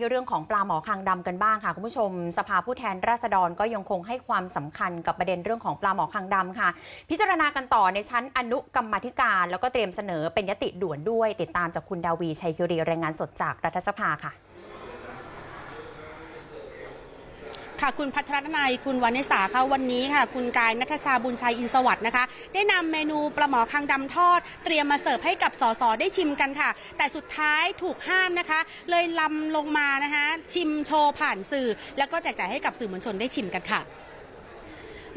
ที่เรื่องของปลาหมอคางดำกันบ้างค่ะคุณผู้ชม สภาผู้แทนราษฎรก็ยังคงให้ความสำคัญกับประเด็นเรื่องของปลาหมอคางดำค่ะ พิจารณากันต่อในชั้นอนุกรรมธิการ แล้วก็เตรียมเสนอเป็นยติด่วนด้วย ติดตามจากคุณดาวีชัยคิรีรายงานสดจากรัฐสภาค่ะ ค่ะคุณพัทรนายคุณวานิสาค่ะวันนี้ค่ะ คุณกายนัทชาบุญชัยอินสวัสด์นะคะ ได้นำเมนูปลาหมอคางดำทอด เตรียมมาเสิร์ฟให้กับสสได้ชิมกันค่ะ แต่สุดท้ายถูกห้ามนะคะ เลยลำลงมานะคะ ชิมโชว์ผ่านสื่อ แล้วก็แจกจ่ายให้กับสื่อมวลชนได้ชิมกันค่ะ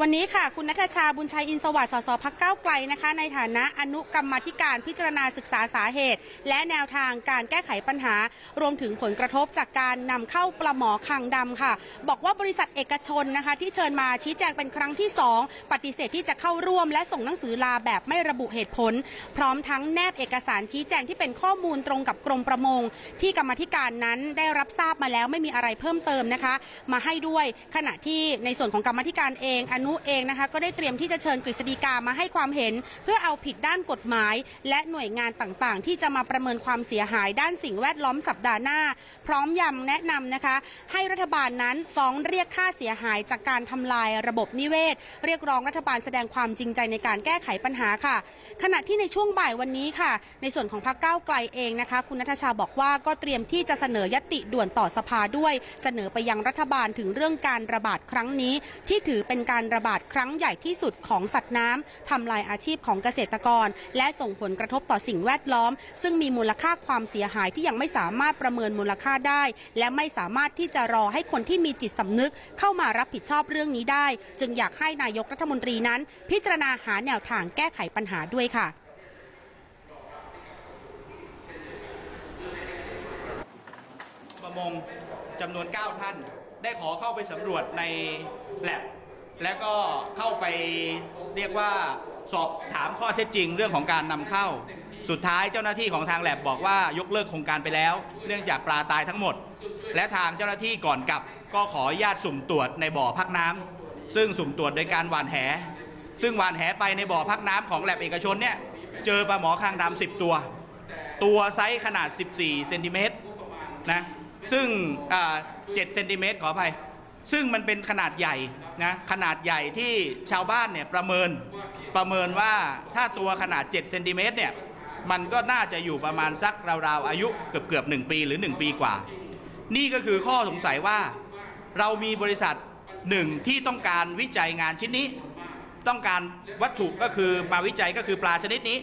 วันนี้ค่ะ คุณนัทชาบุญชัยอินสวัสดิ์สสพักเก้าไกลนะคะ ในฐานะอนุกรรมธิการพิจารณาศึกษาสาเหตุ และแนวทางการแก้ไขปัญหา รวมถึงผลกระทบจากการนำเข้าปลาหมอคางดำค่ะ บอกว่าบริษัทเอกชนนะคะ ที่เชิญมาชี้แจงเป็นครั้งที่ 2 ปฏิเสธที่จะเข้าร่วม และส่งหนังสือลาแบบไม่ระบุเหตุผล พร้อมทั้งแนบเอกสารชี้แจงที่เป็นข้อมูลตรงกับกรมประมง ที่กรรมธิการนั้นได้รับทราบมาแล้วไม่มีอะไรเพิ่มเติมนะคะ มาให้ด้วยขณะที่ในส่วนของกรรมธิการเองอนุเองนะคะก็ได้เตรียมที่จะเชิญกฤษฎีกามาให้ความเห็น เพื่อเอาผิดด้านกฎหมาย และหน่วยงานต่างๆ ที่จะมาประเมินความเสียหายด้านสิ่งแวดล้อมสัปดาห์หน้า พร้อมย้ำแนะนำนะคะ ให้รัฐบาลนั้นฟ้องเรียกค่าเสียหายจากการทำลายระบบนิเวศ เรียกร้องรัฐบาลแสดงความจริงใจในการแก้ไขปัญหาค่ะ ขณะที่ในช่วงบ่ายวันนี้ค่ะ ในส่วนของพรรคก้าวไกลเองนะคะ คุณนัทชาบอกว่าก็เตรียมที่จะเสนอยติด่วนต่อสภาด้วย เสนอไปยังรัฐบาลถึงเรื่องการระบาดครั้งนี้ ที่ถือเป็นการระบาดครั้งใหญ่ที่สุดของสัตว์น้ำทำลายอาชีพของเกษตรกร และส่งผลกระทบต่อสิ่งแวดล้อม ซึ่งมีมูลค่าความเสียหายที่ยังไม่สามารถประเมินมูลค่าได้ และไม่สามารถที่จะรอให้คนที่มีจิตสำนึก เข้ามารับผิดชอบเรื่องนี้ได้ จึงอยากให้นายกรัฐมนตรีนั้น พิจารณาหาแนวทางแก้ไขปัญหาด้วยค่ะประมงจำนวน 9 ท่าน ได้ขอเข้าไปสำรวจในแลบ และก็เข้าไปเรียกว่าสอบถามข้อเท็จจริงเรื่องของการนำเข้า สุดท้ายเจ้าหน้าที่ของทางแลบบอกว่ายกเลิกโครงการไปแล้ว เนื่องจากปลาตายทั้งหมด และทางเจ้าหน้าที่ก่อนกลับ ก็ขออนุญาตสุ่มตรวจในบ่อพักน้ำซึ่งสุ่มตรวจโดยการหว่านแห ซึ่งหว่านแหไปในบ่อพักน้ำของแลบเอกชนเนี่ยเจอปลาหมอคางดำ10 ตัว ตัวไซส์ขนาด 14เซนติเมตรนะซึ่ง7เซนติเมตรขออภัย ซึ่งมันเป็นขนาดใหญ่นะขนาดใหญ่ที่ชาวบ้านเนี่ยประเมินประเมินว่าถ้าตัวขนาด7เซนติเมตรเนี่ยมันก็น่าจะอยู่ประมาณสักราวๆ อายุเกือบเกือบๆ1ปีหรือ 1 ปีกว่า นี่ก็คือข้อสงสัยว่า เรามีบริษัทหนึ่งที่ต้องการวิจัยงานชิ้นนี้ ต้องการวัตถุก็คือมาวิจัยก็คือปลาชนิดนี้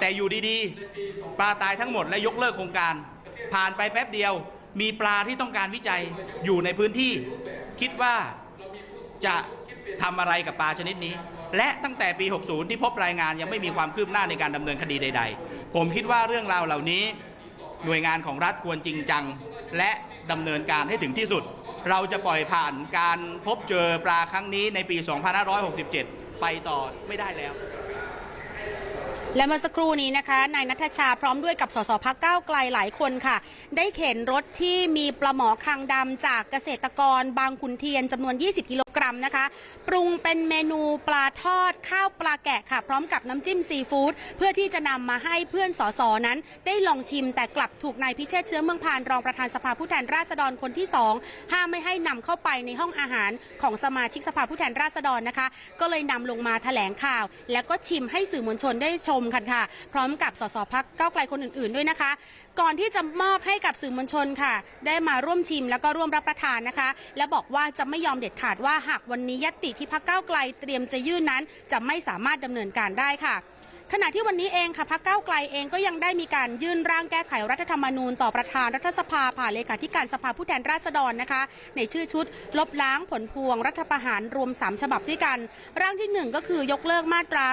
แต่อยู่ดีๆ ปลาตายทั้งหมดและยกเลิกโครงการ ผ่านไปแป๊บเดียว มีปลาที่ต้องการวิจัยอยู่ในพื้นที่ คิดว่าจะทำอะไรกับปลาชนิดนี้ และตั้งแต่ปี 60 ที่พบรายงานยังไม่มีความคืบหน้าในการดำเนินคดีใด ๆ ผมคิดว่าเรื่องราวเหล่านี้ หน่วยงานของรัฐควรจริงจัง และดำเนินการให้ถึงที่สุด เราจะปล่อยผ่านการพบเจอปลาครั้งนี้ในปี 2567 ไปต่อไม่ได้แล้ว และเมื่อสักครู่นี้นะคะนายนัทชาพร้อมด้วยกับสสพักก้าวไกลหลายคนค่ะ ได้เข็นรถที่มีปลาหมอคางดำจากเกษตรกรบางขุนเทียนจำนวน 20 กิโล รัมนะคะ ปรุงเป็นเมนูปลาทอดข้าวปลาแกะค่ะ พร้อมกับน้ำจิ้มซีฟู้ดเพื่อที่จะนำมาให้เพื่อนสสนั้น ได้ลองชิมแต่กลับถูกนายพิเชษเชื้อเมืองพานรองประธานสภาผู้แทนราษฎรคนที่สองห้ามไม่ให้นำเข้าไปในห้องอาหารของสมาชิกสภาผู้แทนราษฎรนะคะ ก็เลยนำลงมาแถลงข่าว แล้วก็ชิมให้สื่อมวลชนได้ชมกันค่ะ พร้อมกับสสพักเก้าไกลคนอื่น ๆด้วยนะคะ ก่อนที่จะมอบให้กับสื่อมวลชนค่ะ ได้มาร่วมชิมแล้วก็ร่วมรับประทานนะคะ และบอกว่าจะไม่ยอมเด็ดขาดว่าหากวันนี้ยติที่พักเก้าไกลเตรียมจะยื่นนั้นจะไม่สามารถดำเนินการได้ค่ะ ขณะที่วันนี้เองค่ะพักเก้าวไกลเองก็ยังได้มีการยื่นร่างแก้ไขรัฐธรรมนูญต่อประธานรัฐสภาผ่านเลขาธิการสภาผู้แทนราษฎรนะคะ ในชื่อชุด ลบล้างผลพวงรัฐประหารรวม 3 ฉบับด้วยกัน ร่างที่ 1 ก็คือยกเลิกมาตรา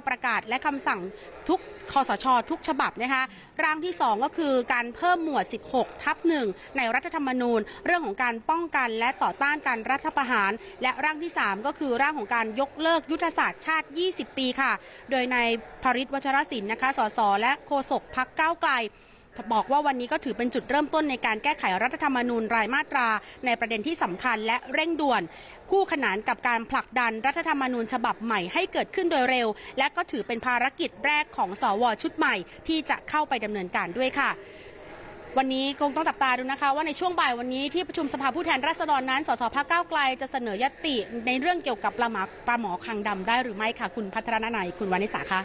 279 ประกาศและคำสั่งทุกคอสช ทุกฉบับนะคะร่างที่ 2 ก็คือการเพิ่มหมวด 16 ทับหนึ่งในรัฐธรรมนูญ เรื่องของการป้องกันและต่อต้านการรัฐประหาร และร่างที่ 3 ก็คือร่างของการยกเลิกยุทธศาสตร์ชาติ 20 ปีค่ะโดยนายภริศวัชรศิลป์นะคะ สส และโฆษกพักก้าวไกลบอกว่าวันนี้ก็ถือเป็นจุดเริ่มต้นในการแก้ไขรัฐธรรมนูญรายมาตรา ในประเด็นที่สำคัญและเร่งด่วน คู่ขนานกับการผลักดันรัฐธรรมนูญฉบับใหม่ให้เกิดขึ้นโดยเร็ว และก็ถือเป็นภารกิจแรกของสวชุดใหม่ ที่จะเข้าไปดำเนินการด้วยค่ะ วันนี้คงต้องจับตาดูนะคะ ว่าในช่วงบ่ายวันนี้ที่ประชุมสภาผู้แทนราษฎรนั้น สสพักก้าวไกลจะเสนอยติในเรื่องเกี่ยวกับปลาหมาปลาหมอคังดำได้หรือไม่ค่ะ คุณพัทรนาไนคุณวานิสาคะ